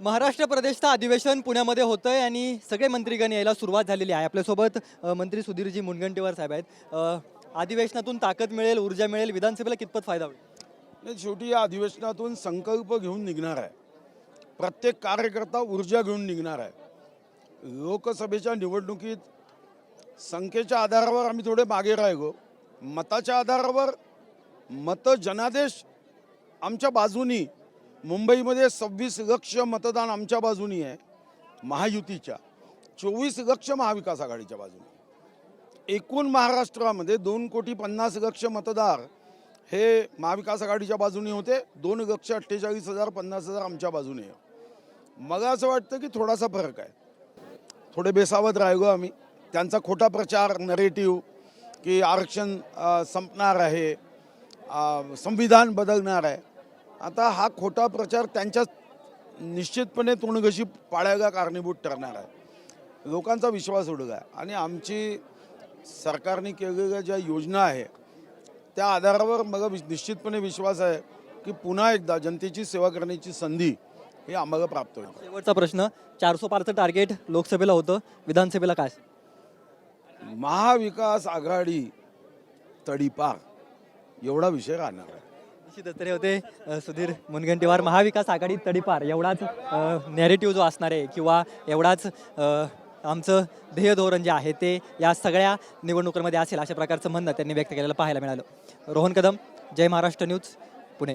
महाराष्ट्र प्रदेशचं अधिवेशन पुण्यामध्ये होतं आहे आणि सगळे मंत्रीगण यायला सुरुवात झालेली आहे. आपल्यासोबत अ, मंत्री सुधीरजी मुनगंटीवार साहेब आहेत. अ, अधिवेशनातून ताकद मिळेल ऊर्जा मिळेल विधानसभेला कितपत फायदा होईल? नाही शेवटी या अधिवेशनातून संकल्प घेऊन निघणार आहे. प्रत्येक कार्यकर्ता ऊर्जा घेऊन निघणार आहे. लोकसभेच्या निवडणुकीत संख्येच्या आधारावर आम्ही थोडे मागे राहिलो. मताच्या आधारावर मत जनादेश आमच्या बाजूनी मुंबईमध्ये सव्वीस लक्ष मतदान आमच्या बाजूनी आहे महायुतीच्या. चोवीस लक्ष महाविकास आघाडीच्या बाजूने. एकूण महाराष्ट्रामध्ये दोन कोटी पन्नास लक्ष मतदार हे महाविकास आघाडीच्या बाजूने होते दोन लक्ष अठ्ठेचाळीस हजार पन्नास हजार आमच्या बाजूने आहे. मला असं वाटतं की थोडासा फरक आहे. थोडे बेसावत राहिलो आम्ही. त्यांचा खोटा प्रचार नरेटिव्ह की आरक्षण संपणार आहे संविधान बदलणार आहे. आता हा खोटा प्रचार त्यांच्या निश्चितपणे तोंडघशी पाळायला कारणीभूत ठरणार आहे. लोकांचा विश्वास उडला आहे आणि आमची सरकारने केलेल्या ज्या योजना आहे त्या आधारावर मला विश- निश्चितपणे विश्वास आहे की पुन्हा एकदा जनतेची सेवा करण्याची संधी ही आम्हाला प्राप्त होईल. शेवटचा प्रश्न चारसो पारचं टार्गेट लोकसभेला होतं विधानसभेला काय? महाविकास आघाडी तडीपार एवढा विषय राहणार आहे. निश्चितच तरी होते. अ, सुधीर मुनगंटीवार महाविकास आघाडी तडीपार. एवढाच नॅरेटिव्ह जो असणार आहे किंवा एवढाच अ, आमचं ध्येय धोरण जे आहे ते या सगळ्या निवडणुकांमध्ये असेल अशा प्रकारचं म्हणणं त्यांनी व्यक्त केलेलं पाहायला मिळालं. रोहन कदम जय महाराष्ट्र न्यूज पुणे.